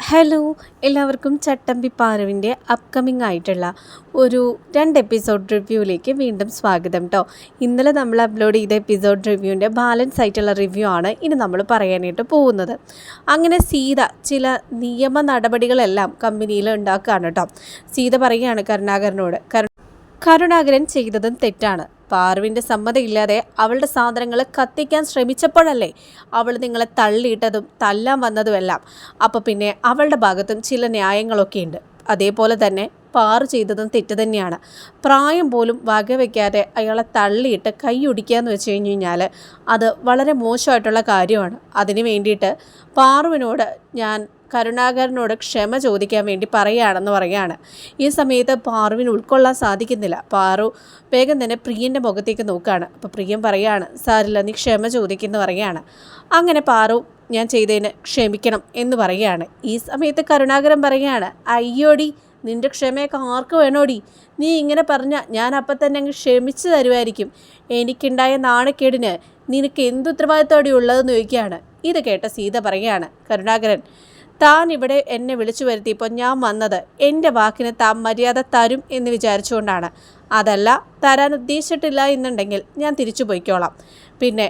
Hello എല്ലാവർക്കും ചട്ടമ്പി പാരവിന്റെ upcoming ആയിട്ടുള്ള ഒരു രണ്ട് എപ്പിസോഡ് റിവ്യൂവിലേക്ക് വീണ്ടും സ്വാഗതം കേട്ടോ ഇന്നലെ നമ്മൾ അപ്ലോഡ് ചെയ്ത എപ്പിസോഡ് റിവ്യൂവിന്റെ ബാലൻസ് ആയിട്ടുള്ള റിവ്യൂ ആണ് ഇനി നമ്മൾ പറയാനായിട്ട് പോകുന്നത്. അങ്ങനെ സീത ചില നിയമ നടപടികളെല്ലാം കമ്പനിയിൽ ഉണ്ടാക്കുകയാണ് കേട്ടോ സീത പറയുകയാണ് കരുണാകരനോട്. കരു കരുണാകരൻ ചെയ്തതും തെറ്റാണ്. പാറുവിന്റെ സമ്മതമില്ലാതെ അവളുടെ സാധനങ്ങൾ കത്തിക്കാൻ ശ്രമിച്ചപ്പോഴല്ലേ അവൾ നിങ്ങളെ തള്ളിയിട്ടതും തല്ലാൻ വന്നതുമെല്ലാം. അപ്പോൾ പിന്നെ അവളുടെ ഭാഗത്തും ചില ന്യായങ്ങളൊക്കെ ഉണ്ട്. അതേപോലെ തന്നെ പാറു ചെയ്തതും തെറ്റ് തന്നെയാണ്. പ്രായം പോലും വകവയ്ക്കാതെ അയാളെ തള്ളിയിട്ട് കൈ ഒടിക്കാന്ന് വെച്ച് കഴിഞ്ഞ് കഴിഞ്ഞാൽ അത് വളരെ മോശമായിട്ടുള്ള കാര്യമാണ്. അതിന് വേണ്ടിയിട്ട് പാറുവിനോട് ഞാൻ കരുണാകരനോട് ക്ഷമ ചോദിക്കാൻ വേണ്ടി പറയുകയാണെന്ന് പറയുകയാണ്. ഈ സമയത്ത് പാറുവിന് ഉൾക്കൊള്ളാൻ സാധിക്കുന്നില്ല. പാറു വേഗം തന്നെ പ്രിയന്റെ മുഖത്തേക്ക് നോക്കുകയാണ്. അപ്പോൾ പ്രിയൻ പറയുകയാണ് സാരില്ല നീ ക്ഷമ ചോദിക്കുന്നു പറയുകയാണ്. അങ്ങനെ പാറു ഞാൻ ചെയ്തതിന് ക്ഷമിക്കണം എന്ന് പറയുകയാണ്. ഈ സമയത്ത് കരുണാകരൻ പറയുകയാണ് അയ്യോടി നിന്റെ ക്ഷമയൊക്കെ ആർക്ക് വേണോടി? നീ ഇങ്ങനെ പറഞ്ഞാൽ ഞാൻ അപ്പം തന്നെ അങ്ങ് ക്ഷമിച്ചു തരുമായിരിക്കും. എനിക്കുണ്ടായ നാണക്കേടിന് നിനക്ക് എന്ത് ഉത്തരവാദിത്തോടെ ഉള്ളതെന്ന് ചോദിക്കുകയാണ്. ഇത് കേട്ട സീത പറയുകയാണ് കരുണാകരൻ താൻ ഇവിടെ എന്നെ വിളിച്ചു വരുത്തിയപ്പോൾ ഞാൻ വന്നത് എന്റെ വാക്കിന് താൻ മര്യാദ തരും എന്ന് വിചാരിച്ചുകൊണ്ടാണ്. അതല്ല തരാൻ ഉദ്ദേശിച്ചിട്ടില്ല എന്നുണ്ടെങ്കിൽ ഞാൻ തിരിച്ചു പോയിക്കോളാം. പിന്നെ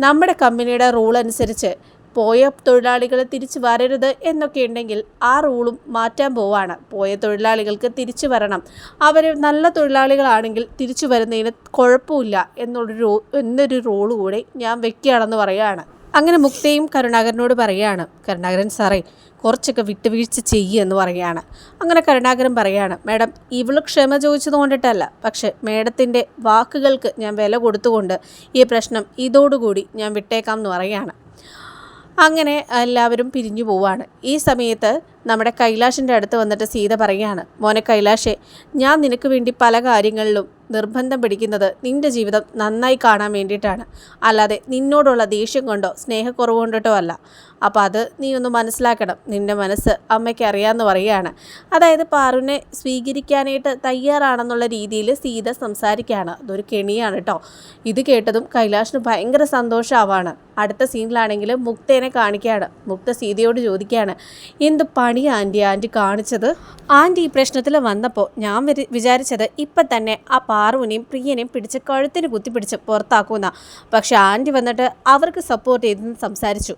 നമ്മുടെ കമ്പനിയുടെ റൂൾ അനുസരിച്ച് പോയ തൊഴിലാളികൾ തിരിച്ചു വരരുത് എന്നൊക്കെ ഉണ്ടെങ്കിൽ ആ റൂളും മാറ്റാൻ പോവാണ്. പോയ തൊഴിലാളികൾക്ക് തിരിച്ചു വരണം. അവർ നല്ല തൊഴിലാളികളാണെങ്കിൽ തിരിച്ചു വരുന്നതിന് കുഴപ്പമില്ല എന്നുള്ളൊരു എന്നൊരു റൂൾ കൂടി ഞാൻ വെക്കുകയാണെന്ന് പറയുകയാണ്. അങ്ങനെ മുക്തയും കരുണാകരനോട് പറയുകയാണ്. കരുണാകരൻ സാറേ കുറച്ചൊക്കെ വിട്ടുവീഴ്ച ചെയ്യുക എന്ന് പറയുകയാണ്. അങ്ങനെ കരുണാകരൻ പറയുകയാണ് മാഡം ഇവൾ ക്ഷമ ചോദിച്ചത് കൊണ്ടിട്ടല്ല. പക്ഷെ മാഡത്തിന്റെ വാക്കുകൾക്ക് ഞാൻ വില കൊടുത്തുകൊണ്ട് ഈ പ്രശ്നം ഇതോടുകൂടി ഞാൻ വിട്ടേക്കാം എന്ന് പറയുകയാണ്. അങ്ങനെ എല്ലാവരും പിരിഞ്ഞു പോവാണ്. ഈ സമയത്ത് നമ്മുടെ കൈലാഷിന്റെ അടുത്ത് വന്നിട്ട് സീത പറയുകയാണ് മോനെ കൈലാഷേ ഞാൻ നിനക്ക് വേണ്ടി പല കാര്യങ്ങളിലും നിർബന്ധം പിടിക്കുന്നത് നിന്റെ ജീവിതം നന്നായി കാണാൻ വേണ്ടിയിട്ടാണ്. അല്ലാതെ നിന്നോടുള്ള ദേഷ്യം കൊണ്ടോ സ്നേഹക്കുറവ് കൊണ്ടിട്ടോ അല്ല. അപ്പോൾ അത് നീ ഒന്ന് മനസ്സിലാക്കണം. നിന്റെ മനസ്സ് അമ്മയ്ക്ക് അറിയാമെന്ന് പറയുകയാണ്. അതായത് പാറുവിനെ സ്വീകരിക്കാനായിട്ട് തയ്യാറാണെന്നുള്ള രീതിയിൽ സീത സംസാരിക്കുകയാണ്. അതൊരു കെണിയാണ് കേട്ടോ. ഇത് കേട്ടതും കൈലാഷിന് ഭയങ്കര സന്തോഷമാവാണ്. അടുത്ത സീനിലാണെങ്കിൽ മുക്തേനെ കാണിക്കുകയാണ്. മുക്ത സീതയോട് ചോദിക്കുകയാണ് എന്ത് പണി ആന്റി? ആന്റി കാണിച്ചത്? ആന്റി ഈ പ്രശ്നത്തിൽ വന്നപ്പോൾ ഞാൻ വിചാരിച്ചത് ഇപ്പം തന്നെ ആ പാറുവിനെയും പ്രിയനെയും പിടിച്ച് കഴുത്തിന് കുത്തിപ്പിടിച്ച് പുറത്താക്കുന്ന. പക്ഷെ ആന്റി വന്നിട്ട് അവർക്ക് സപ്പോർട്ട് ചെയ്തെന്ന് സംസാരിച്ചു.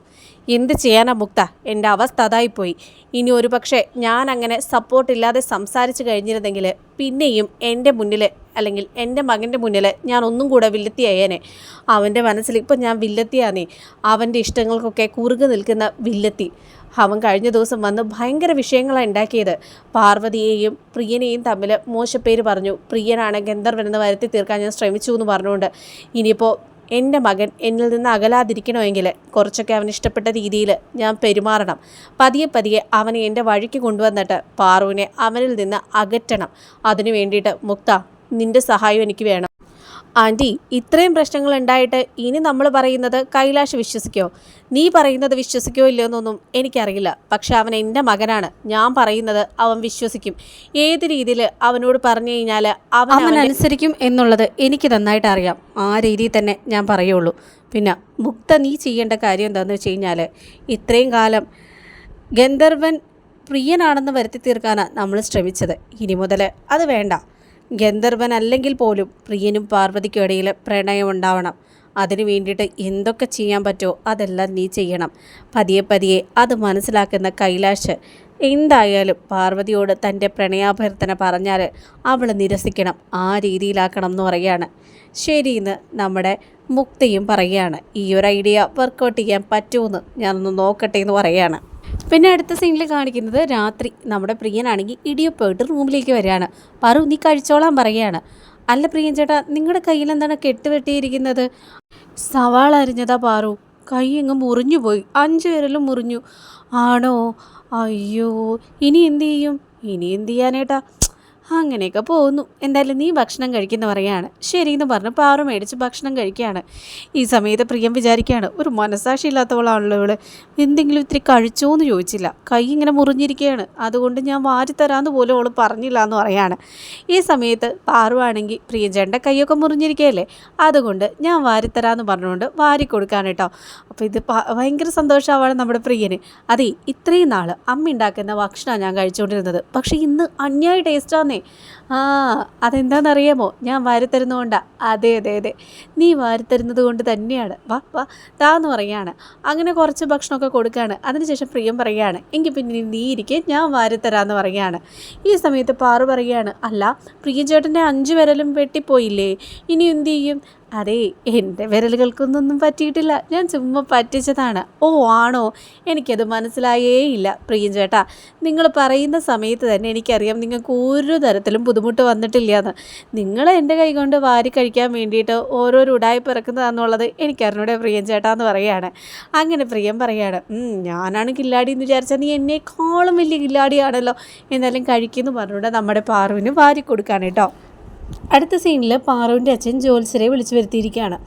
എന്ത് ചെയ്യാനാ മുക്ത? എന്റെ അവസ്ഥ അതായിപ്പോയി. ഇനി ഒരു പക്ഷേ ഞാൻ അങ്ങനെ സപ്പോർട്ടില്ലാതെ സംസാരിച്ച് കഴിഞ്ഞിരുന്നെങ്കിൽ പിന്നെയും എന്റെ മുന്നിൽ അല്ലെങ്കിൽ എന്റെ മകന്റെ മുന്നിൽ ഞാൻ ഒന്നും കൂടെ വില്ലത്തിയായേനെ. അവന്റെ മനസ്സിൽ ഇപ്പം ഞാൻ വില്ലത്തിയാന്നേ. അവന്റെ ഇഷ്ടങ്ങൾക്കൊക്കെ കുറുകെ നിൽക്കുന്ന വില്ലത്തി. അവൻ കഴിഞ്ഞ ദിവസം വന്ന് ഭയങ്കര വിഷയങ്ങളാണ് ഉണ്ടാക്കിയത്. പാർവതിയെയും പ്രിയനെയും തമ്മിൽ മോശപ്പേര് പറഞ്ഞു. പ്രിയനാണ് ഗന്ധർവൻ ഗന്ധർവനെന്ന് വരുത്തി തീർക്കാൻ ഞാൻ ശ്രമിച്ചു എന്ന് പറഞ്ഞുകൊണ്ട്. ഇനിയിപ്പോൾ എന്റെ മകൻ എന്നിൽ നിന്ന് അകലാതിരിക്കണമെങ്കിൽ കുറച്ചൊക്കെ അവൻ ഇഷ്ടപ്പെട്ട രീതിയിൽ ഞാൻ പെരുമാറണം. പതിയെ പതിയെ അവനെ എന്റെ വഴിക്ക് കൊണ്ടുവന്നിട്ട് പാറുവിനെ അവനിൽ നിന്ന് അകറ്റണം. അതിനു വേണ്ടിയിട്ട് മുക്ത നിന്റെ സഹായം എനിക്ക് വേണം. ആന്റി ഇത്രയും പ്രശ്നങ്ങൾ ഉണ്ടായിട്ട് ഇനി നമ്മൾ പറയുന്നത് കൈലാഷ് വിശ്വസിക്കോ? നീ പറയുന്നത് വിശ്വസിക്കോ ഇല്ലയോ എന്നൊന്നും എനിക്കറിയില്ല. പക്ഷെ അവൻ എന്റെ മകനാണ്. ഞാൻ പറയുന്നത് അവൻ വിശ്വസിക്കും. ഏത് രീതിയിൽ അവനോട് പറഞ്ഞു കഴിഞ്ഞാൽ അവൻ അവൻ അനുസരിക്കും എന്നുള്ളത് എനിക്ക് നന്നായിട്ട് അറിയാം. ആ രീതിയിൽ തന്നെ ഞാൻ പറയുള്ളൂ. പിന്നെ മുക്ത നീ ചെയ്യേണ്ട കാര്യം എന്താണെന്ന് വെച്ച് കഴിഞ്ഞാൽ ഇത്രയും കാലം ഗന്ധർവൻ പ്രിയനാണെന്ന് വരുത്തി തീർക്കാനാണ് നമ്മൾ ശ്രമിച്ചത്. ഇനി മുതൽ അത് വേണ്ട. ഗന്ധർവൻ അല്ലെങ്കിൽ പോലും പ്രിയനും പാർവതിക്കും ഇടയിൽ പ്രണയമുണ്ടാവണം. അതിനു വേണ്ടിയിട്ട് എന്തൊക്കെ ചെയ്യാൻ പറ്റുമോ അതെല്ലാം നീ ചെയ്യണം. പതിയെ പതിയെ അത് മനസ്സിലാക്കുന്ന കൈലാഷ് എന്തായാലും പാർവതിയോട് തന്റെ പ്രണയാഭ്യർത്ഥന പറഞ്ഞാൽ അവൾ നിരസിക്കണം ആ രീതിയിലാക്കണം എന്ന് പറയുകയാണ്. ശരിയെന്ന് നമ്മുടെ മുക്തയും പറയുകയാണ്. ഈ ഒരു ഐഡിയ വർക്കൗട്ട് ചെയ്യാൻ പറ്റുമെന്ന് ഞാനൊന്ന് നോക്കട്ടെ എന്ന് പറയുകയാണ്. പിന്നെ അടുത്ത സീനിൽ കാണിക്കുന്നത് രാത്രി. നമ്മുടെ പ്രിയനാണെങ്കിൽ ഇടിയപ്പോയിട്ട് റൂമിലേക്ക് വരികയാണ്. പറു നീ കഴിച്ചോളാൻ പറയുകയാണ്. അല്ല പ്രിയൻ ചേട്ടാ നിങ്ങളുടെ കയ്യിൽ എന്താണ് കെട്ടുവെട്ടിയിരിക്കുന്നത്? സവാള അരിഞ്ഞതാ പാറു. കൈ അങ്ങ് മുറിഞ്ഞു പോയി. അഞ്ചു പേരിലും മുറിഞ്ഞു. ആണോ? അയ്യോ ഇനി എന്ത് ചെയ്യും? ഇനി എന്ത് ചെയ്യാനേട്ടാ? അങ്ങനെയൊക്കെ പോകുന്നു. എന്തായാലും നീ ഭക്ഷണം കഴിക്കുന്ന പറയാണ്. ശരിയെന്ന് പറഞ്ഞ് പാറു മേടിച്ച് ഭക്ഷണം കഴിക്കുകയാണ്. ഈ സമയത്ത് പ്രിയം വിചാരിക്കുകയാണ് ഒരു മനസാക്ഷി ഇല്ലാത്തവളാണല്ലോ ഇവൾ. എന്തെങ്കിലും ഇത്തിരി കഴിച്ചോ എന്ന് ചോദിച്ചില്ല. കൈ ഇങ്ങനെ മുറിഞ്ഞിരിക്കുകയാണ്. അതുകൊണ്ട് ഞാൻ വാരിത്തരാന്ന് പോലും അവൾ പറഞ്ഞില്ല എന്ന് പറയാണ്. ഈ സമയത്ത് പാറുവാണെങ്കിൽ പ്രിയഞ്ചേട്ടന്റെ കൈയൊക്കെ മുറിഞ്ഞിരിക്കുകയല്ലേ? അതുകൊണ്ട് ഞാൻ വാരിത്തരാന്ന് പറഞ്ഞുകൊണ്ട് വാരി കൊടുക്കാൻ കേട്ടോ. അപ്പോൾ ഇത് ഭയങ്കര സന്തോഷമാവാണ് നമ്മുടെ പ്രിയന്. അതെ ഇത്രയും നാൾ അമ്മ ഉണ്ടാക്കുന്ന ഭക്ഷണമാണ് ഞാൻ കഴിച്ചുകൊണ്ടിരുന്നത്. പക്ഷേ ഇന്ന് അന്യായ ടേസ്റ്റാന്നേ ആ അതെന്താണെന്നറിയാമോ ഞാൻ വാരിത്തരുന്നതുകൊണ്ടാ അതെ അതെ അതെ. നീ വാരിത്തരുന്നത് കൊണ്ട് തന്നെയാണ്. വാ വാ. താന്ന് പറയാണ്. അങ്ങനെ കുറച്ച് ഭക്ഷണമൊക്കെ കൊടുക്കുകയാണ് അതിനുശേഷം പ്രിയം പറയുകയാണ്. എങ്കിൽ പിന്നെ നീ ഇരിക്കെ ഞാൻ വാരിത്തരാന്ന് പറയുകയാണ് ഈ സമയത്ത് പാറു പറയുകയാണ്. അല്ല പ്രിയം ചേട്ടന്റെ അഞ്ച് വിരലും വെട്ടിപ്പോയില്ലേ? ഇനി എന്തു ചെയ്യും? അതെ എന്റെ വിരലുകൾക്കൊന്നും പറ്റിയിട്ടില്ല. ഞാൻ ചുമ്മാ പറ്റിച്ചതാണ്. ഓ ആണോ? എനിക്കത് മനസ്സിലായേ ഇല്ല പ്രിയം ചേട്ടാ. നിങ്ങൾ പറയുന്ന സമയത്ത് തന്നെ എനിക്കറിയാം നിങ്ങൾക്ക് ഒരു തരത്തിലും ബുദ്ധിമുട്ട് വന്നിട്ടില്ല എന്ന് നിങ്ങൾ എന്റെ കൈ കൊണ്ട് വാരി കഴിക്കാൻ വേണ്ടിയിട്ട് ഓരോരോ ഉടായി പിറക്കുന്നതാണെന്നുള്ളത് എനിക്കറിഞ്ഞൂടെ പ്രിയം ചേട്ടാ എന്ന് പറയുകയാണ് അങ്ങനെ പ്രിയം പറയുകയാണ് "ഉം, ഞാനാണ് കില്ലാടി എന്ന് വിചാരിച്ചാൽ നീ എന്നെക്കാളും വലിയ കില്ലാടിയാണല്ലോ. എന്നാലും കഴിക്കുന്നു പറഞ്ഞുകൊണ്ട് നമ്മുടെ പാറുവിന് വാരി കൊടുക്കാണ് കേട്ടോ. അടുത്ത സീനിൽ പാറുവിന്റെ അച്ഛൻ ജോത്സരെ വിളിച്ചു വരുത്തിയിരിക്കുകയാണ്.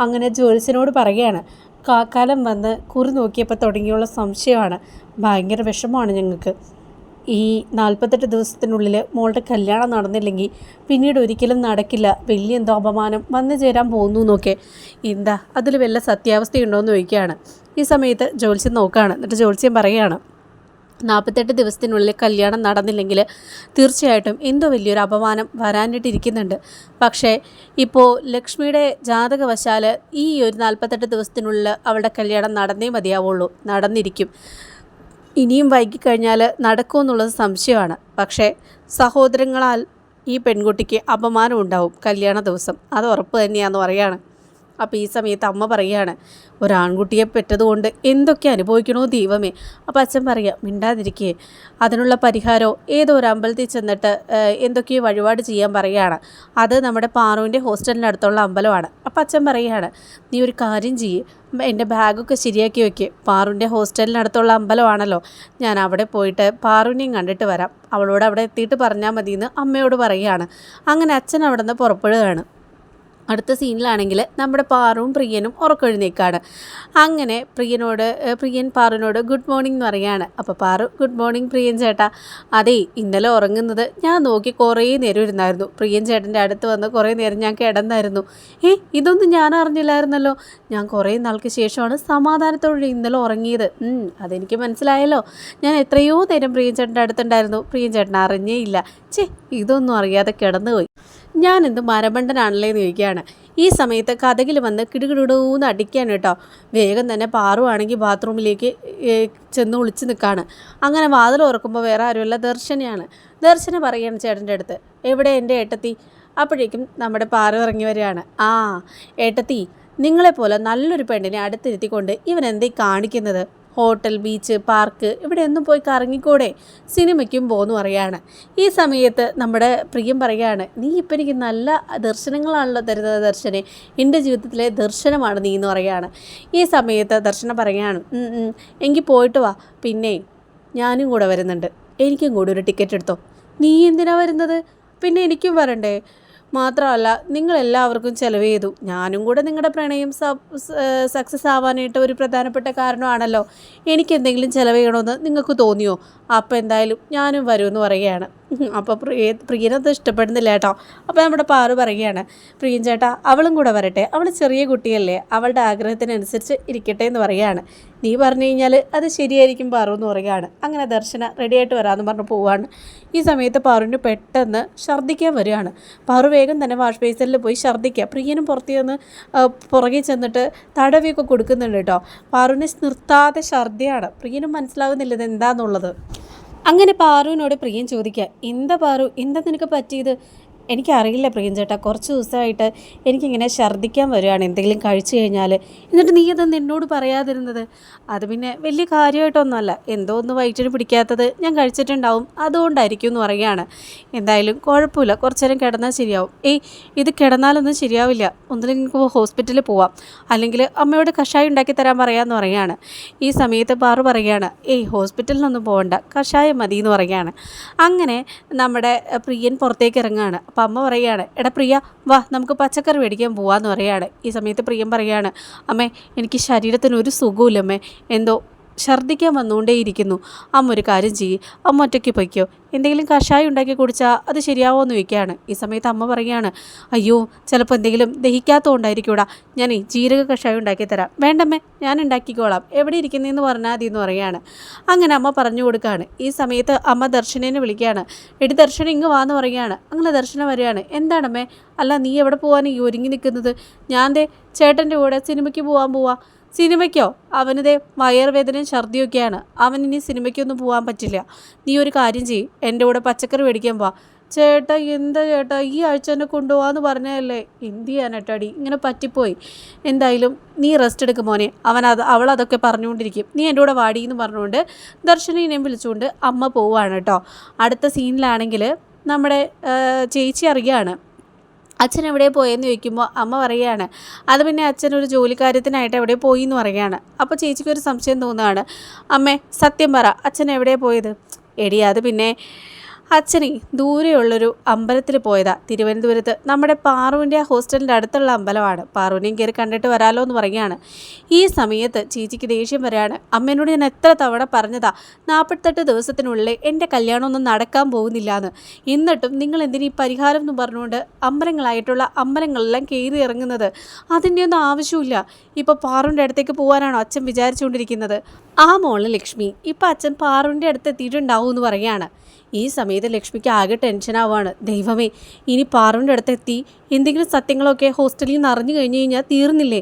അങ്ങനെ ജോത്സ്യനോട് പറയുകയാണ് കാക്കാലം വന്ന് കുറി നോക്കിയപ്പോൾ തുടങ്ങിയുള്ള സംശയമാണ്. ഭയങ്കര വിഷമമാണ് ഞങ്ങൾക്ക്. ഈ നാൽപ്പത്തെട്ട് ദിവസത്തിനുള്ളിൽ മോളുടെ കല്യാണം നടന്നില്ലെങ്കിൽ പിന്നീട് ഒരിക്കലും നടക്കില്ല. വലിയ എന്തോ അപമാനം വന്നു ചേരാൻ പോകുന്നു എന്നൊക്കെ. എന്താ? അതിൽ വല്ല സത്യാവസ്ഥയുണ്ടോ എന്ന് ചോദിക്കുകയാണ്. ഈ സമയത്ത് ജോത്സ്യം നോക്കുകയാണ്. എന്നിട്ട് ജോത്സ്യം പറയുകയാണ് നാൽപ്പത്തെട്ട് ദിവസത്തിനുള്ളിൽ കല്യാണം നടന്നില്ലെങ്കിൽ തീർച്ചയായിട്ടും എന്തോ വലിയൊരു അപമാനം വരാനിട്ടിരിക്കുന്നുണ്ട്. പക്ഷേ ഇപ്പോൾ ലക്ഷ്മിയുടെ ജാതകവശാൽ ഈ ഒരു നാൽപ്പത്തെട്ട് ദിവസത്തിനുള്ളിൽ അവളുടെ കല്യാണം നടന്നേ മതിയാവുള്ളൂ നടന്നിരിക്കും. ഇനിയും വൈകിക്കഴിഞ്ഞാൽ നടക്കുമെന്നുള്ളത് സംശയമാണ്. പക്ഷേ സഹോദരങ്ങളാൽ ഈ പെൺകുട്ടിക്ക് അപമാനം ഉണ്ടാവും കല്യാണ ദിവസം. അത് ഉറപ്പ് തന്നെയാണെന്ന് പറയാണ് അപ്പോൾ ഈ സമയത്ത് അമ്മ പറയുകയാണ് ഒരാൺകുട്ടിയെ പെറ്റതുകൊണ്ട് എന്തൊക്കെ അനുഭവിക്കണോ ദൈവമേ? അപ്പോൾ അച്ഛൻ പറയുക മിണ്ടാതിരിക്കേ അതിനുള്ള പരിഹാരമോ ഏതോ ഒരു അമ്പലത്തിൽ ചെന്നിട്ട് എന്തൊക്കെയോ വഴിപാട് ചെയ്യാൻ പറയുകയാണ് അത് നമ്മുടെ പാറുവിന്റെ ഹോസ്റ്റലിനടുത്തുള്ള അമ്പലമാണ്. അപ്പോൾ അച്ഛൻ പറയുകയാണ് നീ ഒരു കാര്യം ചെയ്യ് എന്റെ ബാഗൊക്കെ ശരിയാക്കി വെക്ക്. പാറുവിന്റെ ഹോസ്റ്റലിനടുത്തുള്ള അമ്പലമാണല്ലോ. ഞാൻ അവിടെ പോയിട്ട് പാറുവിനെയും കണ്ടിട്ട് വരാം. അവളോട് അവിടെ എത്തിയിട്ട് പറഞ്ഞാൽ മതിയെന്ന് അമ്മയോട് പറയുകയാണ് അങ്ങനെ അച്ഛൻ അവിടെ നിന്ന് പുറപ്പെടുകയാണ്. അടുത്ത സീനിലാണെങ്കിൽ നമ്മുടെ പാറുവും പ്രിയനും ഉറക്കൊഴുന്നേക്കാണ്. അങ്ങനെ പ്രിയനോട് പ്രിയൻ പാറുവിനോട് ഗുഡ് മോർണിംഗ് എന്ന് പറയുകയാണ്. അപ്പോൾ പാറു ഗുഡ് മോർണിംഗ് പ്രിയൻ ചേട്ടാ. അതേ ഇന്നലെ ഉറങ്ങുന്നത് ഞാൻ നോക്കി കുറേ നേരം ഇരുന്നായിരുന്നു. പ്രിയൻ ചേട്ടന്റെ അടുത്ത് വന്ന് കുറേ നേരം ഞാൻ കിടന്നായിരുന്നു. ഏ ഇതൊന്നും ഞാൻ അറിഞ്ഞില്ലായിരുന്നല്ലോ. ഞാൻ കുറേ നാൾക്ക് ശേഷമാണ് സമാധാനത്തോടെ ഇന്നലെ ഉറങ്ങിയത്. അതെനിക്ക് മനസ്സിലായല്ലോ. ഞാൻ എത്രയോ നേരം പ്രിയൻ ചേട്ടന്റെ അടുത്തുണ്ടായിരുന്നു. പ്രിയൻ ചേട്ടൻ അറിഞ്ഞേ ഇല്ല. ചേ ഇതൊന്നും അറിയാതെ കിടന്നുപോയി. ഞാൻ എന്ത് മരമണ്ടനാണല്ലേ എന്ന് ചോദിക്കുകയാണ്. ഈ സമയത്ത് കഥകിൽ വന്ന് കിടുകിടുന്ന് അടിക്കുകയാണ് കേട്ടോ. വേഗം തന്നെ പാറുവാണെങ്കിൽ ബാത്റൂമിലേക്ക് ചെന്ന് ഒളിച്ചു നിൽക്കുകയാണ് അങ്ങനെ വാതിൽ ഉറക്കുമ്പോൾ വേറെ ആരുമല്ല ദർശനയാണ്. ദർശന പറയുകയാണ് ചേട്ടന്റെ അടുത്ത്. എവിടെ എന്റെ ഏട്ടത്തി? അപ്പോഴേക്കും നമ്മുടെ പാറു ഇറങ്ങി വരികയാണ്. ആ ഏട്ടത്തി നിങ്ങളെപ്പോലെ നല്ലൊരു പെണ്ണിനെ അടുത്തിരുത്തിക്കൊണ്ട് ഇവൻ എന്തേ കാണിക്കുന്നത്? ഹോട്ടൽ ബീച്ച് പാർക്ക് ഇവിടെ ഒന്നും പോയി കറങ്ങിക്കൂടെ? സിനിമയ്ക്കും പോന്നു പറയാണ് ഈ സമയത്ത് നമ്മുടെ പ്രിയം പറയാണ് നീ ഇപ്പം എനിക്ക് നല്ല ദർശനങ്ങളാണല്ലോ തരുന്നത് ദർശനെ. എന്റെ ജീവിതത്തിലെ ദർശനമാണ് നീ എന്ന് പറയാണ്. ഈ സമയത്ത് ദർശനം പറയാണ് "ഉം, ഉം, എങ്കിൽ പോയിട്ട് വാ. പിന്നെ ഞാനും കൂടെ വരുന്നുണ്ട്. എനിക്കും കൂടെ ഒരു ടിക്കറ്റ് എടുത്തോ. നീ എന്തിനാ വരുന്നത്? പിന്നെ എനിക്കും വരണ്ടേ? മാത്രമല്ല നിങ്ങളെല്ലാവർക്കും ചെലവ് ചെയ്തു. ഞാനും കൂടെ നിങ്ങളുടെ പ്രണയം സക്സസ് ആവാനായിട്ട് ഒരു പ്രധാനപ്പെട്ട കാരണമാണല്ലോ. എനിക്ക് എന്തെങ്കിലും ചിലവ് ചെയ്യണമെന്ന് നിങ്ങൾക്ക് തോന്നിയോ? അപ്പോൾ എന്തായാലും ഞാനും വരുമെന്ന് പറയുകയാണ്. അപ്പോൾ പ്രിയ പ്രിയനത് ഇഷ്ടപ്പെടുന്നില്ല കേട്ടോ. അപ്പോൾ നമ്മുടെ പാറു പറയുകയാണ് പ്രിയൻ ചേട്ടാ അവളും കൂടെ വരട്ടെ. അവൾ ചെറിയ കുട്ടിയല്ലേ. അവളുടെ ആഗ്രഹത്തിനനുസരിച്ച് ഇരിക്കട്ടെ എന്ന് പറയുകയാണ്. നീ പറഞ്ഞു കഴിഞ്ഞാൽ അത് ശരിയായിരിക്കും പാറു എന്ന് പറയുകയാണ്. അങ്ങനെ ദർശന റെഡിയായിട്ട് വരാമെന്ന് പറഞ്ഞ് പോവാണ്. ഈ സമയത്ത് പാറുവിന് പെട്ടെന്ന് ഛർദ്ദിക്കാൻ വരികയാണ്. പാറു വേഗം തന്നെ വാഷ് ബേസിനിൽ പോയി ഛർദ്ദിക്കുക. പ്രിയനും പുറത്തു നിന്ന് പുറകെ ചെന്നിട്ട് തടവിയൊക്കെ കൊടുക്കുന്നുണ്ട് കേട്ടോ. പാറുവിന് നിർത്താതെ ഛർദ്ദിയാണ്. പ്രിയനും മനസ്സിലാകുന്നില്ല ഇത് എന്താന്നുള്ളത് അങ്ങനെ പാറുവിനോട് പ്രിയൻ ചോദിക്കുക എന്താ പാറു? എന്താ നിനക്ക് പറ്റിയത്? എനിക്കറിയില്ല പ്രിയഞ്ചേട്ടാ. കുറച്ച് ദിവസമായിട്ട് എനിക്കിങ്ങനെ ഛർദ്ദിക്കാൻ വരികയാണ് എന്തെങ്കിലും കഴിച്ചു കഴിഞ്ഞാൽ എന്നിട്ട് നീ അതൊന്നും എന്നോട് പറയാതിരുന്നത്. അത് പിന്നെ വലിയ കാര്യമായിട്ടൊന്നുമല്ല. എന്തോ ഒന്ന് വയറ്റിന് പിടിക്കാത്തത് ഞാൻ കഴിച്ചിട്ടുണ്ടാവും. അതുകൊണ്ടായിരിക്കും എന്ന് പറയുകയാണ്. എന്തായാലും കുഴപ്പമില്ല. കുറച്ച് നേരം കിടന്നാൽ ശരിയാവും. ഏയ് ഇത് കിടന്നാലൊന്നും ശരിയാവില്ല. ഒന്നില്ലെങ്കിൽ ഹോസ്പിറ്റലിൽ പോവാം. അല്ലെങ്കിൽ അമ്മയോട് കഷായം ഉണ്ടാക്കി തരാൻ പറയാമെന്ന് പറയുകയാണ്. ഈ സമയത്ത് പാറു പറയുകയാണ് ഏയ് ഹോസ്പിറ്റലിലൊന്നും പോകണ്ട കഷായം മതി എന്ന് പറയുകയാണ്. അങ്ങനെ നമ്മുടെ പ്രിയൻ പുറത്തേക്ക് ഇറങ്ങുകയാണ്. അപ്പം അമ്മ പറയുകയാണ് എടാ പ്രിയ വാ നമുക്ക് പച്ചക്കറി മേടിക്കാൻ പോവാന്ന് പറയുകയാണ്. ഈ സമയത്ത് പ്രിയം പറയുകയാണ് അമ്മേ എനിക്ക് ശരീരത്തിന് ഒരു സുഖമില്ലമ്മേ എന്തോ ഛർദ്ദിക്കാൻ വന്നുകൊണ്ടേയിരിക്കുന്നു. അമ്മ ഒരു കാര്യം ചെയ്യ് അമ്മ ഒറ്റയ്ക്ക് പൊയ്ക്കോ എന്തെങ്കിലും കഷായം ഉണ്ടാക്കി കുടിച്ചാൽ അത് ശരിയാവോ എന്ന് ചോദിക്കുകയാണ്. ഈ സമയത്ത് അമ്മ പറയുകയാണ് അയ്യോ ചിലപ്പോൾ എന്തെങ്കിലും ദഹിക്കാത്തതുകൊണ്ടായിരിക്കൂടാ ഞാൻ ജീരക കഷായം ഉണ്ടാക്കി തരാം. വേണ്ടമ്മേ ഞാൻ ഉണ്ടാക്കിക്കോളാം. എവിടെ ഇരിക്കുന്നതെന്ന് പറഞ്ഞാൽ മതി എന്ന് പറയുകയാണ്. അങ്ങനെ അമ്മ പറഞ്ഞു കൊടുക്കുകയാണ്. ഈ സമയത്ത് അമ്മ ദർശനേനെ വിളിക്കുകയാണ്. എടി ദർശന ഇങ്ങ് വാന്ന് പറയുകയാണ്. അങ്ങനെ ദർശനം വരികയാണ്. എന്താണമ്മേ? അല്ല നീ എവിടെ പോകാൻ ഈ ഒരുങ്ങി നിൽക്കുന്നത്? ഞാൻ ദേ ചേട്ടന്റെ കൂടെ സിനിമയ്ക്ക് പോകാൻ പോവാ. സിനിമയ്ക്കോ? അവനിതേ വയറുവേദനയും ഛർദിയൊക്കെയാണ് അവൻ ഇനി സിനിമയ്ക്കൊന്നും പോകാൻ പറ്റില്ല. നീ ഒരു കാര്യം ചെയ്യ്. എന്റെ കൂടെ പച്ചക്കറി മേടിക്കാൻ പോവാ ചേട്ടാ എന്താ ചേട്ടാ ഈ ആഴ്ച എന്നെ കൊണ്ടുപോകാന്ന് പറഞ്ഞതല്ലേ? എന്ത് ചെയ്യാനട്ടാടി ഇങ്ങനെ പറ്റിപ്പോയി. എന്തായാലും നീ റെസ്റ്റ് എടുക്കും മോനെ. അവൻ അത് അവൾ അതൊക്കെ പറഞ്ഞുകൊണ്ടിരിക്കും. നീ എന്റെ കൂടെ വാടി എന്ന് പറഞ്ഞുകൊണ്ട് ദർശനീനെയും വിളിച്ചുകൊണ്ട് അമ്മ പോവുകയാണ് കേട്ടോ അടുത്ത സീനിലാണെങ്കിൽ നമ്മുടെ ചേച്ചി അറിയുകയാണ് അച്ഛൻ എവിടെ പോയെന്ന് ചോദിക്കുമ്പോൾ അമ്മ പറയുകയാണ് അത് പിന്നെ അച്ഛൻ ഒരു ജോലിക്കാര്യത്തിനായിട്ട് എവിടെ പോയി എന്ന് പറയുകയാണ്. അപ്പോൾ ചേച്ചിക്ക് ഒരു സംശയം തോന്നുകയാണ് അമ്മേ സത്യം പറ അച്ഛൻ എവിടെ പോയത്? എടി അത് പിന്നെ അച്ഛനെ ദൂരെയുള്ളൊരു അമ്പലത്തിൽ പോയതാ തിരുവനന്തപുരത്ത്. നമ്മുടെ പാറുവിന്റെ ആ ഹോസ്റ്റലിന്റെ അടുത്തുള്ള അമ്പലമാണ്. പാറുവിനെയും കയറി കണ്ടിട്ട് വരാലോ എന്ന് പറയുകയാണ്. ഈ സമയത്ത് ചേച്ചിക്ക് ദേഷ്യം വരികയാണ്. അമ്മേനോട് ഞാൻ എത്ര തവണ പറഞ്ഞതാ നാൽപ്പത്തെട്ട് ദിവസത്തിനുള്ളിൽ എന്റെ കല്യാണമൊന്നും നടക്കാൻ പോകുന്നില്ല എന്ന് എന്നിട്ടും നിങ്ങൾ എന്തിനീ പരിഹാരം എന്ന് പറഞ്ഞുകൊണ്ട് അമ്പലങ്ങളായിട്ടുള്ള അമ്പലങ്ങളെല്ലാം കയറി ഇറങ്ങുന്നത്? അതിന്റെ ഒന്നും ആവശ്യമില്ല ഇപ്പോൾ പാറുവിന്റെ അടുത്തേക്ക് പോകാനാണോ അച്ഛൻ വിചാരിച്ചുകൊണ്ടിരിക്കുന്നത്? ആ മോൾ ലക്ഷ്മി ഇപ്പം അച്ഛൻ പാറുവിന്റെ അടുത്ത് എത്തിയിട്ടുണ്ടാവും എന്ന് പറയുകയാണ് ഈ സമയത്ത് ലക്ഷ്മിക്ക് ആകെ ടെൻഷൻ ടെൻഷനാവാണ് ദൈവമേ ഇനി പാറുവിന്റെ അടുത്ത് എത്തി എന്തെങ്കിലും സത്യങ്ങളൊക്കെ ഹോസ്റ്റലിൽ നിന്ന് അറിഞ്ഞു കഴിഞ്ഞ് കഴിഞ്ഞാൽ തീർന്നില്ലേ?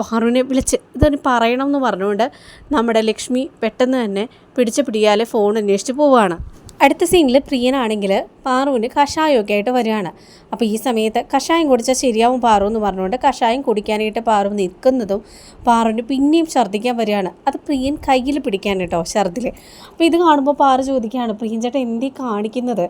പാറുവിനെ വിളിച്ച് ഇതൊന്ന് പറയണം എന്ന് പറഞ്ഞുകൊണ്ട് നമ്മുടെ ലക്ഷ്മി പെട്ടെന്ന് തന്നെ പിടിച്ച പിടിയാലെ ഫോൺ അന്വേഷിച്ച് പോവുകയാണ് അടുത്ത സീനിൽ പ്രിയനാണെങ്കിൽ പാറുവിന് കഷായമൊക്കെ ആയിട്ട് വരികയാണ്. അപ്പോൾ ഈ സമയത്ത് കഷായം കുടിച്ചാൽ ശരിയാവും പാറു എന്ന് പറഞ്ഞുകൊണ്ട് കഷായം കുടിക്കാനായിട്ട് പാറു നിൽക്കുന്നതും പാറുവിന് പിന്നെയും ഛർദ്ദിക്കാൻ വരികയാണ്. അത് പ്രിയൻ കയ്യിൽ പിടിക്കാൻ കേട്ടോ ഛർദിൽ അപ്പോൾ ഇത് കാണുമ്പോൾ പാറു ചോദിക്കുകയാണ് പ്രിയൻ ചേട്ടൻ എന്തേ കാണിക്കുന്നത്?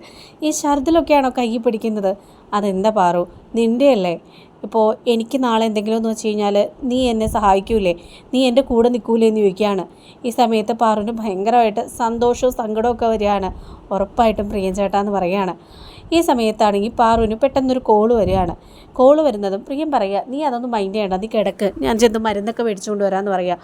ഈ ഛർദിലൊക്കെയാണോ കൈ പിടിക്കുന്നത്? അതെന്താ പാറു നിന്റെയല്ലേ ഇപ്പോൾ എനിക്ക് നാളെ എന്തെങ്കിലും എന്ന് വെച്ച് കഴിഞ്ഞാൽ നീ എന്നെ സഹായിക്കൂലേ നീ എന്റെ കൂടെ നിൽക്കൂലേ എന്ന് ചോദിക്കുകയാണ്. ഈ സമയത്ത് പാറുവിന് ഭയങ്കരമായിട്ട് സന്തോഷവും സങ്കടവും ഒക്കെ വരികയാണ്. ഉറപ്പായിട്ടും പ്രിയൻ ചേട്ടാ എന്ന് പറയുകയാണ്. ഈ സമയത്താണെങ്കിൽ പാറുവിന് പെട്ടെന്നൊരു കോൾ വരികയാണ്. കോൾ വരുന്നതും പ്രിയം പറയുക നീ അതൊന്നും മൈൻഡ് ചെയ്യേണ്ട നീ കിടക്ക്. ഞാൻ ചെന്ന് മരുന്നൊക്കെ മേടിച്ചുകൊണ്ട് വരാമെന്ന് പറയുക.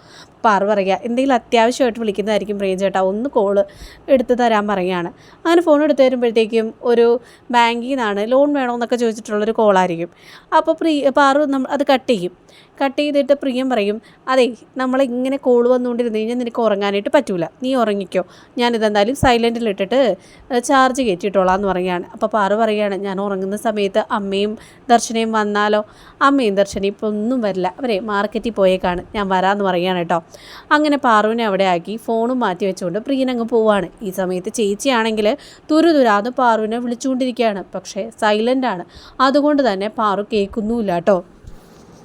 പാറു പറയുക എന്തെങ്കിലും അത്യാവശ്യമായിട്ട് വിളിക്കുന്നതായിരിക്കും പ്രിയം ചേട്ടാ ഒന്ന് കോൾ എടുത്ത് തരാൻ പറയുകയാണ് അങ്ങനെ ഫോൺ എടുത്ത് വരുമ്പോഴത്തേക്കും ഒരു ബാങ്കിൽ നിന്നാണ് ലോൺ വേണമെന്നൊക്കെ ചോദിച്ചിട്ടുള്ളൊരു കോളായിരിക്കും അപ്പോൾ പ്രീ പാറു നമ്മൾ അത് കട്ട് ചെയ്യും. കട്ട് ചെയ്തിട്ട് പ്രിയം പറയും അതെ നമ്മളെ ഇങ്ങനെ കോൾ വന്നുകൊണ്ടിരുന്നു കഴിഞ്ഞാൽ നിനക്ക് ഉറങ്ങാനായിട്ട് പറ്റൂല. നീ ഉറങ്ങിക്കോ. ഞാനിതെന്തായാലും സൈലന്റിൽ ഇട്ടിട്ട് ചാർജ് കയറ്റിയിട്ടോളാം എന്ന് പറയുകയാണ് അപ്പോൾ പാറു പറയുകയാണ് ഞാൻ ഉറങ്ങുന്ന സമയത്ത് അമ്മയും ദർശനയും വന്നാലോ? അമ്മയും ദർശനയും ഇപ്പോൾ ഒന്നും വരില്ല. അവരെ മാർക്കറ്റിൽ പോയേക്കാണ്. ഞാൻ വരാമെന്ന് പറയുകയാണ് കേട്ടോ. അങ്ങനെ പാറുവിനെ അവിടെ ആക്കി ഫോണും മാറ്റി വെച്ചുകൊണ്ട് പ്രിയൻ അങ്ങ് പോവാണ്. ഈ സമയത്ത് ചേച്ചിയാണെങ്കിൽ തുരുതുരാന്ന് പാറുവിനെ വിളിച്ചുകൊണ്ടിരിക്കുകയാണ്. പക്ഷേ സൈലന്റാണ് അതുകൊണ്ട് തന്നെ പാറു കേൾക്കുന്നുമില്ല കേട്ടോ.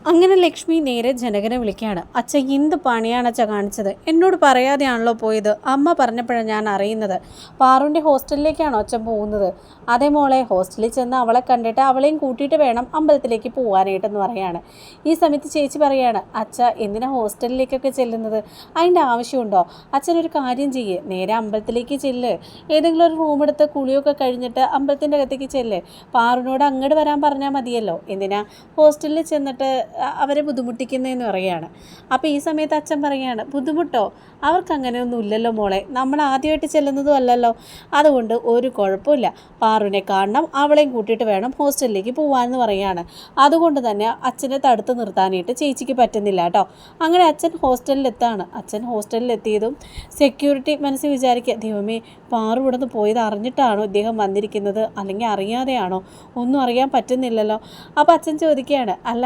അങ്ങനെ ലക്ഷ്മി നേരെ ജനകനെ വിളിക്കുകയാണ്. അച്ഛ എന്ത് പണിയാണ് അച്ഛ കാണിച്ചത്? എന്നോട് പറയാതെയാണല്ലോ പോയത്. അമ്മ പറഞ്ഞപ്പോഴാണ് ഞാൻ അറിയുന്നത്. പാറുവിന്റെ ഹോസ്റ്റലിലേക്കാണോ അച്ഛൻ പോകുന്നത്? അതേ മോളെ ഹോസ്റ്റലിൽ ചെന്ന് അവളെ കണ്ടിട്ട് അവളെയും കൂട്ടിയിട്ട് വേണം അമ്പലത്തിലേക്ക് പോകാനായിട്ടെന്ന് പറയാണ്. ഈ സമയത്ത് ചേച്ചി പറയാണ് അച്ഛ എന്തിനാ ഹോസ്റ്റലിലേക്കൊക്കെ ചെല്ലുന്നത്? അതിന്റെ ആവശ്യമുണ്ടോ? അച്ഛനൊരു കാര്യം ചെയ്യ്. നേരെ അമ്പലത്തിലേക്ക് ചെല്ല്. ഏതെങ്കിലും ഒരു റൂം എടുത്ത് കുളിയൊക്കെ കഴിഞ്ഞിട്ട് അമ്പലത്തിന്റെ അകത്തേക്ക് ചെല്ല്. പാറുവിനോട് അങ്ങോട്ട് വരാൻ പറഞ്ഞാൽ മതിയല്ലോ. എന്തിനാ? ഹോസ്റ്റലിൽ ചെന്നിട്ട് അവരെ ബുദ്ധിമുട്ടിക്കുന്നതെന്ന് പറയുകയാണ്. അപ്പോൾ ഈ സമയത്ത് അച്ഛൻ പറയുകയാണ് ബുദ്ധിമുട്ടോ? അവർക്ക് അങ്ങനെയൊന്നും ഇല്ലല്ലോ മോളെ. നമ്മൾ ആദ്യമായിട്ട് ചെല്ലുന്നതും അല്ലല്ലോ. അതുകൊണ്ട് ഒരു കുഴപ്പമില്ല. പാറുവിനെ കാണണം. അവളെയും കൂട്ടിയിട്ട് വേണം ഹോസ്റ്റലിലേക്ക് പോകാമെന്ന് പറയുകയാണ്. അതുകൊണ്ട് തന്നെ അച്ഛനെ തടുത്ത് നിർത്താനായിട്ട് ചേച്ചിക്ക് പറ്റുന്നില്ല കേട്ടോ. അങ്ങനെ അച്ഛൻ ഹോസ്റ്റലിലെത്താണ്. അച്ഛൻ ഹോസ്റ്റലിലെത്തിയതും സെക്യൂരിറ്റി മനസ്സിൽ വിചാരിക്കുക ദൈവമേ പാറു ഇവിടെ നിന്ന് പോയത് അറിഞ്ഞിട്ടാണോ ഇദ്ദേഹം വന്നിരിക്കുന്നത്? അല്ലെങ്കിൽ അറിയാതെയാണോ? ഒന്നും അറിയാൻ പറ്റുന്നില്ലല്ലോ. അപ്പോൾ അച്ഛൻ ചോദിക്കുകയാണ് അല്ല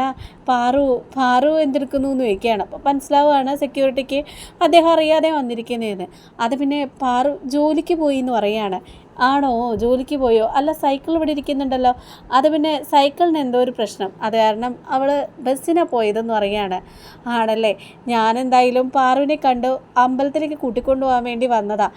പാറു പാറു എന്തെടുക്കുന്നു എന്ന് ചോദിക്കുകയാണ്. അപ്പോൾ മനസ്സിലാവുകയാണ് സെക്യൂരിറ്റിക്ക് അദ്ദേഹം അറിയാതെ വന്നിരിക്കുന്നതെന്ന്. അത് പിന്നെ പാറു ജോലിക്ക് പോയി എന്ന് പറയുകയാണ്. ആണോ? ജോലിക്ക് പോയോ? അല്ല സൈക്കിൾ ഇവിടെ ഇരിക്കുന്നുണ്ടല്ലോ. അത് പിന്നെ സൈക്കിളിന് എന്തോ ഒരു പ്രശ്നം. അത് കാരണം അവൾ ബസ്സിനാണ് പോയതെന്ന് പറയുകയാണ്. ആണല്ലേ? ഞാനെന്തായാലും പാറുവിനെ കണ്ടു അമ്പലത്തിലേക്ക് കൂട്ടിക്കൊണ്ടു പോകാൻ വേണ്ടി വന്നതാ.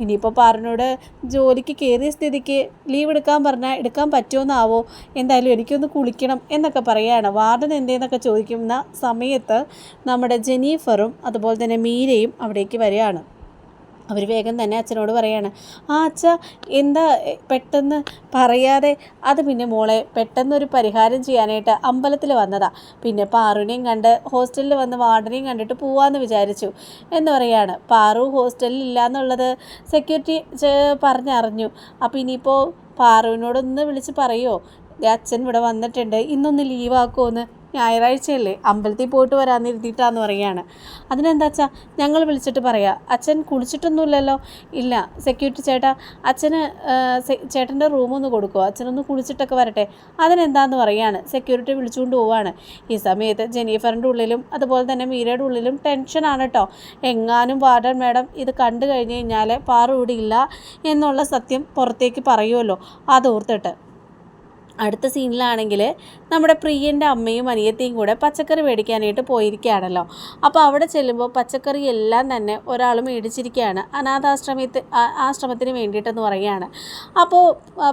ഇനിയിപ്പോൾ പാറിനോട് ജോലിക്ക് കയറിയ സ്ഥിതിക്ക് ലീവ് എടുക്കാൻ പറഞ്ഞാൽ എടുക്കാൻ പറ്റുമെന്നാവോ? എന്തായാലും എനിക്കൊന്ന് കുളിക്കണം എന്നൊക്കെ പറയുകയാണ് വാർഡൻ എന്തേന്നൊക്കെ ചോദിക്കുന്ന സമയത്ത് നമ്മുടെ ജെനീഫറും അതുപോലെ തന്നെ മീരയും അവിടേക്ക് വരികയാണ്. അവർ വേഗം തന്നെ അച്ഛനോട് പറയാണ് ആ അച്ഛ എന്താ പെട്ടെന്ന് പറയാതെ? അത് പിന്നെ മോളെ പെട്ടെന്നൊരു പരിഹാരം ചെയ്യാനായിട്ട് അമ്പലത്തിൽ വന്നതാ. പിന്നെ പാറുവിനെയും കണ്ട് ഹോസ്റ്റലിൽ വന്ന് വാർഡനെയും കണ്ടിട്ട് പോവാന്ന് വിചാരിച്ചു. എന്ന് പറയാണ് പാറു ഹോസ്റ്റലിൽ ഇല്ല എന്നുള്ളത് സെക്യൂരിറ്റി പറഞ്ഞറിഞ്ഞു. അപ്പോൾ ഇനിയിപ്പോൾ പാറുവിനോടൊന്ന് വിളിച്ച് പറയുമോ അച്ഛൻ ഇവിടെ വന്നിട്ടുണ്ട് ഇന്നൊന്ന് ലീവാക്കുമോന്ന് ഞായറാഴ്ചയല്ലേ? അമ്പലത്തിൽ പോയിട്ട് വരാന്നിരുത്തിയിട്ടാന്ന് പറയുകയാണ്. അതിനെന്താ അച്ഛാ ഞങ്ങൾ വിളിച്ചിട്ട് പറയാം അച്ഛൻ കുളിച്ചിട്ടൊന്നുമില്ലല്ലോ? ഇല്ല സെക്യൂരിറ്റി ചേട്ടാ അച്ഛന് ചേട്ടന്റെ റൂമൊന്ന് കൊടുക്കുമോ അച്ഛനൊന്ന് കുളിച്ചിട്ടൊക്കെ വരട്ടെ. അതിനെന്താന്ന് പറയുകയാണ്. സെക്യൂരിറ്റി വിളിച്ചുകൊണ്ട് പോവാണ് ഈ സമയത്ത് ജെനീഫറിന്റെ ഉള്ളിലും അതുപോലെ തന്നെ മീരയുടെ ഉള്ളിലും ടെൻഷനാണ് കേട്ടോ എങ്ങാനും വാർഡൻ മാഡം ഇത് കണ്ടു കഴിഞ്ഞ് കഴിഞ്ഞാൽ പാറ ഇല്ല എന്നുള്ള സത്യം പുറത്തേക്ക് പറയുമല്ലോ അതോർത്തിട്ട് അടുത്ത സീനിലാണെങ്കിൽ നമ്മുടെ പ്രിയന്റെ അമ്മയും അനിയത്തിയും കൂടെ പച്ചക്കറി മേടിക്കാനായിട്ട് പോയിരിക്കുകയാണല്ലോ. അപ്പോൾ അവിടെ ചെല്ലുമ്പോൾ പച്ചക്കറി എല്ലാം തന്നെ ഒരാൾ മേടിച്ചിരിക്കുകയാണ്. അനാഥാശ്രമത്തിൽ ആശ്രമത്തിന് വേണ്ടിയിട്ടെന്ന് പറയുകയാണ്. അപ്പോൾ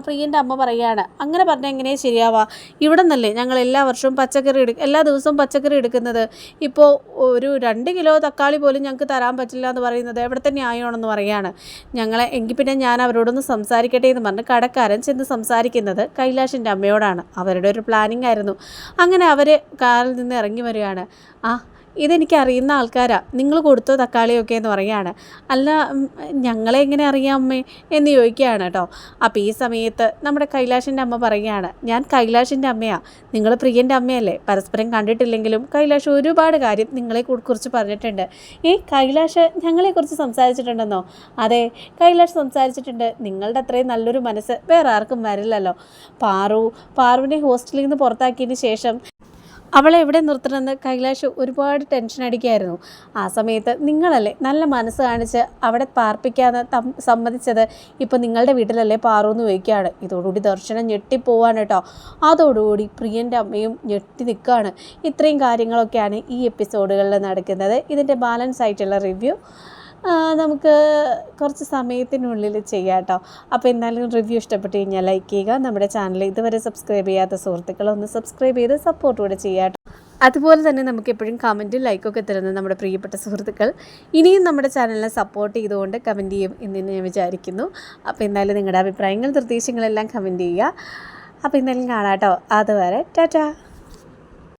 പ്രിയന്റെ അമ്മ പറയുകയാണ് അങ്ങനെ പറഞ്ഞാൽ എങ്ങനെയാണ് ശരിയാവാ ഇവിടെ നിന്നല്ലേ ഞങ്ങൾ എല്ലാ വർഷവും പച്ചക്കറി എടുക്കും എല്ലാ ദിവസവും പച്ചക്കറി എടുക്കുന്നത്. ഇപ്പോൾ ഒരു രണ്ട് കിലോ തക്കാളി പോലും ഞങ്ങൾക്ക് തരാൻ പറ്റില്ല എന്ന് പറയുന്നത് എവിടുത്തെ ന്യായമാണെന്ന് പറയുകയാണ്. ഞങ്ങളെ എങ്കിൽ പിന്നെ ഞാൻ അവരോടൊന്ന് സംസാരിക്കട്ടെ എന്ന് പറഞ്ഞ് കടക്കാരൻ ചെന്ന് സംസാരിക്കുന്നത് കൈലാഷിന്റെ അമ്മയോടാണ്. അവരുടെ ഒരു പ്ലാനിങ് ആയിരുന്നു. അങ്ങനെ അവർ കാറിൽ നിന്ന് ഇറങ്ങി വരികയാണ്. ആ ഇതെനിക്ക് അറിയുന്ന ആൾക്കാരാ. നിങ്ങൾ കൊടുത്തോ തക്കാളിയൊക്കെ എന്ന് പറയുകയാണ്. അല്ല ഞങ്ങളെ എങ്ങനെ അറിയാം അമ്മേ? എന്ന് ചോദിക്കുകയാണ് കേട്ടോ. അപ്പോൾ ഈ സമയത്ത് നമ്മുടെ കൈലാഷിന്റെ അമ്മ പറയുകയാണ് ഞാൻ കൈലാഷിന്റെ അമ്മയാണ് നിങ്ങൾ പ്രിയന്റെ അമ്മയല്ലേ? പരസ്പരം കണ്ടിട്ടില്ലെങ്കിലും കൈലാഷ് ഒരുപാട് കാര്യം നിങ്ങളെ കുറിച്ച് പറഞ്ഞിട്ടുണ്ട്. ഈ കൈലാഷ് ഞങ്ങളെക്കുറിച്ച് സംസാരിച്ചിട്ടുണ്ടെന്നോ? അതെ കൈലാഷ് സംസാരിച്ചിട്ടുണ്ട്. നിങ്ങളുടെ അത്രയും നല്ലൊരു മനസ്സ് വേറെ ആർക്കും വരില്ലല്ലോ. പാറു പാറുവിനെ ഹോസ്റ്റലിൽ നിന്ന് പുറത്താക്കിയതിന് ശേഷം അവളെ എവിടെ നിർത്തണമെന്ന് കൈലാഷ് ഒരുപാട് ടെൻഷൻ അടിക്കുകയായിരുന്നു ആ സമയത്ത് നിങ്ങളല്ലേ നല്ല മനസ്സ് കാണിച്ച് അവിടെ പാർപ്പിക്കാന്ന് സമ്മതിച്ചത് ഇപ്പം നിങ്ങളുടെ വീട്ടിലല്ലേ പാറു എന്ന് ചോദിക്കുകയാണ്. ഇതോടുകൂടി ദർശനം ഞെട്ടിപ്പോവാണ് കേട്ടോ. അതോടുകൂടി പ്രിയന്റെ അമ്മയും ഞെട്ടി നിൽക്കുകയാണ്. ഇത്രയും കാര്യങ്ങളൊക്കെയാണ് ഈ എപ്പിസോഡുകളിൽ നടക്കുന്നത്. ഇതിന്റെ ബാലൻസ് ആയിട്ടുള്ള റിവ്യൂ നമുക്ക് കുറച്ച് സമയത്തിനുള്ളിൽ ചെയ്യാം കേട്ടോ അപ്പോൾ എന്നാലും റിവ്യൂ ഇഷ്ടപ്പെട്ട് കഴിഞ്ഞാൽ ലൈക്ക് ചെയ്യുക. നമ്മുടെ ചാനൽ ഇതുവരെ സബ്സ്ക്രൈബ് ചെയ്യാത്ത സുഹൃത്തുക്കൾ ഒന്ന് സബ്സ്ക്രൈബ് ചെയ്ത് സപ്പോർട്ട് കൂടെ ചെയ്യാം അതുപോലെ തന്നെ നമുക്ക് എപ്പോഴും കമന്റും ലൈക്കൊക്കെ തരുന്ന നമ്മുടെ പ്രിയപ്പെട്ട സുഹൃത്തുക്കൾ ഇനിയും നമ്മുടെ ചാനലിനെ സപ്പോർട്ട് ചെയ്തുകൊണ്ട് കമന്റ് ചെയ്യും എന്ന് ഞാൻ വിചാരിക്കുന്നു. അപ്പോൾ എന്തായാലും നിങ്ങളുടെ അഭിപ്രായങ്ങൾ നിർദ്ദേശങ്ങളെല്ലാം കമന്റ് ചെയ്യുക. അപ്പോൾ എന്തായാലും കാണാം കേട്ടോ അതുവരെ ടാറ്റാ.